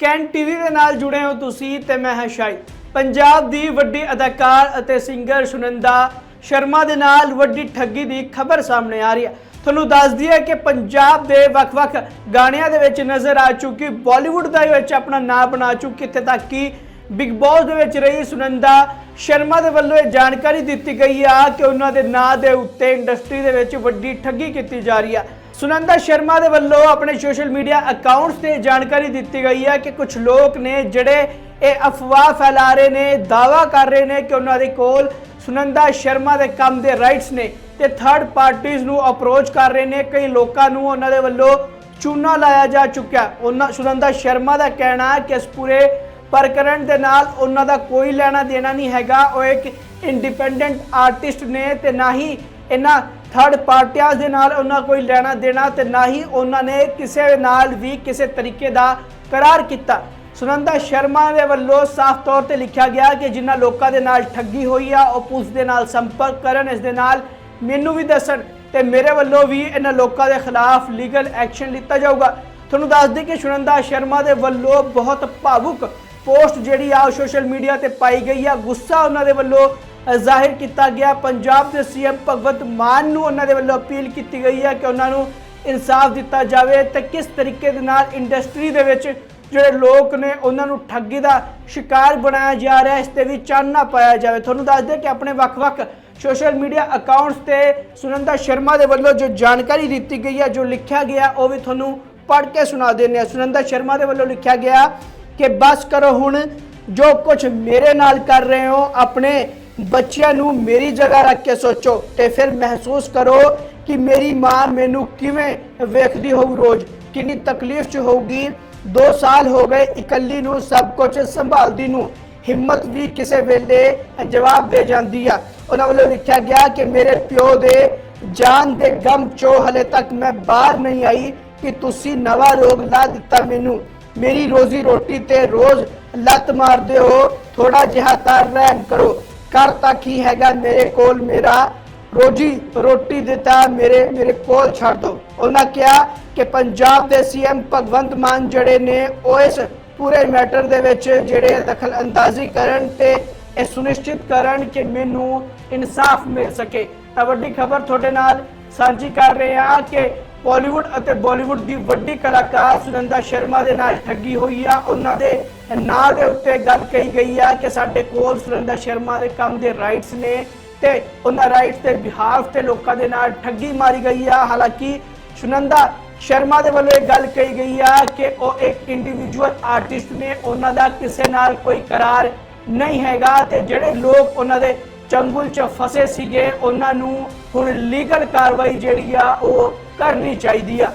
Can TV ਦੇ ਨਾਲ ਜੁੜੇ ਹੋ ਤੁਸੀਂ ਤੇ ਮੈਂ ਹਾਂ ਸ਼ਾਹਿਦ ਪੰਜਾਬ ਦੀ ਵੱਡੀ ਅਦਾਕਾਰ ਅਤੇ ਸਿੰਗਰ ਸੁਨੰਦਾ ਸ਼ਰਮਾ ਦੇ ਨਾਲ ਵੱਡੀ ਠੱਗੀ ਦੀ ਖਬਰ ਸਾਹਮਣੇ ਆ ਰਹੀ ਹੈ। ਤੁਹਾਨੂੰ ਦੱਸ ਦਈਏ ਕਿ ਪੰਜਾਬ ਦੇ ਵੱਖ-ਵੱਖ ਗਾਣਿਆਂ ਦੇ ਵਿੱਚ ਨਜ਼ਰ ਆ ਚੁੱਕੀ ਬਾਲੀਵੁੱਡ ਦਾ ਵਿੱਚ ਆਪਣਾ ਨਾਮ ਬਣਾ ਚੁੱਕੀ, ਇੱਥੇ ਤੱਕ ਕਿ ਬਿਗ ਬੌਸ ਦੇ ਵਿੱਚ ਰਹੀ ਸੁਨੰਦਾ ਸ਼ਰਮਾ ਦੇ ਵੱਲੋਂ ਇਹ ਜਾਣਕਾਰੀ ਦਿੱਤੀ ਗਈ ਆ ਕਿ ਉਹਨਾਂ ਦੇ ਨਾਂ ਦੇ ਉੱਤੇ ਇੰਡਸਟਰੀ ਦੇ ਵਿੱਚ ਵੱਡੀ ਠੱਗੀ ਕੀਤੀ ਜਾ ਰਹੀ ਆ। ਸੁਨੰਦਾ ਸ਼ਰਮਾ ਦੇ ਵੱਲੋਂ ਆਪਣੇ ਸੋਸ਼ਲ ਮੀਡੀਆ ਅਕਾਊਂਟਸ ਤੇ ਜਾਣਕਾਰੀ ਦਿੱਤੀ ਗਈ ਹੈ ਕਿ ਕੁਝ ਲੋਕ ਨੇ ਜਿਹੜੇ ਇਹ ਅਫਵਾਹ ਫੈਲਾ ਰਹੇ ਨੇ ਦਾਵਾ ਕਰ ਰਹੇ ਨੇ ਕਿ ਉਹਨਾਂ ਦੇ ਕੋਲ ਸੁਨੰਦਾ ਸ਼ਰਮਾ ਦੇ ਕੰਮ ਦੇ ਰਾਈਟਸ ਨੇ ਤੇ ਥਰਡ ਪਾਰਟੀਆਂ ਨੂੰ ਅਪਰੋਚ ਕਰ ਰਹੇ ਨੇ। ਕਈ ਲੋਕਾਂ ਨੂੰ ਉਹਨਾਂ ਦੇ ਵੱਲੋਂ ਚੂਨਾ ਲਾਇਆ ਜਾ ਚੁੱਕਿਆ। ਉਹਨਾਂ ਸੁਨੰਦਾ ਸ਼ਰਮਾ ਦਾ ਕਹਿਣਾ ਹੈ ਕਿ ਇਸ ਪੂਰੇ ਪ੍ਰਕਰਣ ਦੇ ਨਾਲ ਉਹਨਾਂ ਦਾ ਕੋਈ ਲੈਣਾ ਦੇਣਾ ਨਹੀਂ ਹੈਗਾ। ਉਹ ਇੱਕ ਇੰਡੀਪੈਂਡੈਂਟ ਆਰਟਿਸਟ ਨੇ ਤੇ ਨਾ ਹੀ ਇਹਨਾਂ ਥਰਡ ਪਾਰਟੀਆਂ ਦੇ ਨਾਲ ਉਹਨਾਂ ਕੋਈ ਲੈਣਾ ਦੇਣਾ ਤੇ ਨਾ ਹੀ ਉਹਨਾਂ ਨੇ ਕਿਸੇ ਨਾਲ ਵੀ ਕਿਸੇ ਤਰੀਕੇ ਦਾ ਕਰਾਰ ਕੀਤਾ। ਸੁਨੰਦਾ ਸ਼ਰਮਾ ਦੇ ਵੱਲੋਂ ਸਾਫ਼ ਤੌਰ ਤੇ ਲਿਖਿਆ ਗਿਆ ਕਿ ਜਿਨ੍ਹਾਂ ਲੋਕਾਂ ਦੇ ਨਾਲ ਠੱਗੀ ਹੋਈ ਆ, ਉਹ ਪੁਲਿਸ ਦੇ ਨਾਲ ਸੰਪਰਕ ਕਰਨ, ਇਸ ਦੇ ਨਾਲ ਮੈਨੂੰ ਵੀ ਦੱਸਣ ਤੇ ਮੇਰੇ ਵੱਲੋਂ ਵੀ ਇਹਨਾਂ ਲੋਕਾਂ ਦੇ ਖਿਲਾਫ ਲੀਗਲ ਐਕਸ਼ਨ ਲਿੱਤਾ ਜਾਊਗਾ। ਤੁਹਾਨੂੰ ਦੱਸ ਦਈਏ ਕਿ ਸੁਨੰਦਾ ਸ਼ਰਮਾ ਦੇ ਵੱਲੋਂ ਬਹੁਤ ਭਾਵੁਕ ਪੋਸਟ ਜਿਹੜੀ ਆ ਸੋਸ਼ਲ ਮੀਡੀਆ ਤੇ ਪਾਈ ਗਈ ਆ। ਗੁੱਸਾ ਉਹਨਾਂ ਦੇ ਵੱਲੋਂ ਜ਼ਾਹਿਰ ਕੀਤਾ ਗਿਆ। ਪੰਜਾਬ ਦੇ ਸੀਐਮ ਭਗਵੰਤ ਮਾਨ ਨੂੰ ਉਹਨਾਂ ਦੇ ਵੱਲੋਂ ਅਪੀਲ ਕੀਤੀ ਗਈ ਹੈ ਕਿ ਉਹਨਾਂ ਨੂੰ ਇਨਸਾਫ ਦਿੱਤਾ ਜਾਵੇ ਤੇ ਕਿਸ ਤਰੀਕੇ ਦੇ ਨਾਲ ਇੰਡਸਟਰੀ ਦੇ ਵਿੱਚ ਜਿਹੜੇ ਲੋਕ ਨੇ, ਉਹਨਾਂ ਨੂੰ ਠੱਗੀ ਦਾ ਸ਼ਿਕਾਰ ਬਣਾਇਆ ਜਾ ਰਿਹਾ, ਇਸ ਤੇ ਵੀ ਚਾਨਣਾ ਪਾਇਆ ਜਾਵੇ। ਤੁਹਾਨੂੰ ਦੱਸ ਦੇ ਕਿ ਆਪਣੇ ਵੱਖ-ਵੱਖ ਸੋਸ਼ਲ ਮੀਡੀਆ ਅਕਾਊਂਟਸ ਤੇ ਸੁਨੰਦਾ ਸ਼ਰਮਾ ਦੇ ਵੱਲੋਂ ਜੋ ਜਾਣਕਾਰੀ ਦਿੱਤੀ ਗਈ ਹੈ ਜੋ ਲਿਖਿਆ ਗਿਆ, ਉਹ ਵੀ ਤੁਹਾਨੂੰ ਪੜ੍ਹ ਕੇ ਸੁਣਾ ਦਿੰਦੇ ਹਾਂ ਸੁਨੰਦਾ ਸ਼ਰਮਾ ਦੇ ਵੱਲੋਂ ਲਿਖਿਆ ਗਿਆ ਕਿ ਬਸ ਕਰੋ ਹੁਣ, ਜੋ ਕੁਝ ਮੇਰੇ ਨਾਲ ਕਰ ਰਹੇ ਹੋ, ਆਪਣੇ ਬੱਚਿਆਂ ਨੂੰ ਮੇਰੀ ਜਗ੍ਹਾ ਰੱਖ ਕੇ ਸੋਚੋ ਤੇ ਫਿਰ ਮਹਿਸੂਸ ਕਰੋ ਕਿ ਮੇਰੀ ਮਾਂ ਮੈਨੂੰ ਕਿਵੇਂ ਵੇਖਦੀ ਹੋਊ ਰੋਜ਼, ਕਿੰਨੀ ਤਕਲੀਫ ਚ ਹੋਊਗੀ। 2 ਸਾਲ ਹੋ ਗਏ ਇਕੱਲੀ ਨੂੰ ਸਭ ਕੁਝ ਸੰਭਾਲਦੀ ਨੂੰ, ਹਿੰਮਤ ਵੀ ਕਿਸੇ ਵੇਲੇ ਜਵਾਬ ਦੇ ਜਾਂਦੀ ਆ। ਉਹਨਾਂ ਵੱਲੋਂ ਲਿਖਿਆ ਗਿਆ ਕਿ ਮੇਰੇ ਪਿਓ ਦੇ ਜਾਨ ਦੇ ਗਮ ਚੋਂ ਹਲੇ ਤੱਕ ਮੈਂ ਬਾਹਰ ਨਹੀਂ ਆਈ ਕਿ ਤੁਸੀਂ ਨਵਾਂ ਰੋਗ ਲਾ ਦਿੱਤਾ ਮੈਨੂੰ। ਮੇਰੀ ਰੋਜ਼ੀ ਰੋਟੀ ਤੇ ਰੋਜ਼ ਲੱਤ ਮਾਰਦੇ ਹੋ ਥੋੜਾ ਜਿਹਾ ਤਾਂ ਰਹਿਮ ਕਰੋ। ਕਰ ਤੱਕ ਹੀ ਹੈਗਾ ਮੇਰੇ ਕੋਲ ਮੇਰਾ ਰੋਜੀ ਰੋਟੀ ਦਿੱਤਾ ਮੇਰੇ ਮੇਰੇ ਕੋਲ ਛੱਡ ਦੋ। ਉਹਨਾਂ ਕਿਹਾ ਕਿ ਪੰਜਾਬ ਦੇ ਸੀਐਮ ਭਗਵੰਤ ਮਾਨ ਜਿਹੜੇ ਨੇ, ਉਹ ਇਸ ਪੂਰੇ ਮੈਟਰ ਦੇ ਵਿੱਚ ਜਿਹੜੇ ਦਖਲ ਅੰਦਾਜ਼ੀ ਕਰਨ ਤੇ ਇਹ ਸੁਨਿਸ਼ਚਿਤ ਕਰਨ ਕਿ ਮੈਨੂੰ ਇਨਸਾਫ ਮਿਲ ਸਕੇ। ਤਾਂ ਵੱਡੀ ਖਬਰ ਤੁਹਾਡੇ ਨਾਲ ਸਾਂਝੀ ਕਰ ਰਹੇ ਹਾਂ ਕਿ ਬਾਲੀਵੁੱਡ ਅਤੇ ਬਾਲੀਵੁੱਡ ਦੀ ਵੱਡੀ ਕਲਾਕਾਰ ਸੁਨੰਦਾ ਸ਼ਰਮਾ ਦੇ ਨਾਲ ਠੱਗੀ ਹੋਈ ਆ। ਉਹਨਾਂ ਦੇ ਨਾਂ ਦੇ ਉੱਤੇ ਗੱਲ ਕਹੀ ਗਈ ਆ ਕਿ ਸਾਡੇ ਕੋਲ ਸੁਨੰਦਾ ਸ਼ਰਮਾ ਦੇ ਕੰਮ ਦੇ ਰਾਈਟਸ ਨੇ ਤੇ ਉਹਨਾਂ ਰਾਈਟਸ ਦੇ ਬਿਹਾਫ ਤੇ ਲੋਕਾਂ ਦੇ ਨਾਲ ਠੱਗੀ ਮਾਰੀ ਗਈ ਆ। ਹਾਲਾਂਕਿ ਸੁਨੰਦਾ ਸ਼ਰਮਾ ਦੇ ਵੱਲੋਂ ਇਹ ਗੱਲ ਕਹੀ ਗਈ ਆ ਕਿ ਉਹ ਇੱਕ ਇੰਡੀਵਿਜੂਅਲ ਆਰਟਿਸਟ ਨੇ। ਉਹਨਾਂ ਦਾ ਕਿਸੇ ਨਾਲ ਕੋਈ ਕਰਾਰ ਨਹੀਂ ਹੈਗਾ ਤੇ ਜਿਹੜੇ ਲੋਕ ਉਹਨਾਂ ਦੇ ਚੰਗੁਲ 'ਚ ਫਸੇ ਸੀਗੇ, ਉਹਨਾਂ ਨੂੰ ਹੁਣ ਲੀਗਲ ਕਾਰਵਾਈ ਜਿਹੜੀ ਆ ਉਹ ਕਰਨੀ ਚਾਹੀਦੀ ਆ।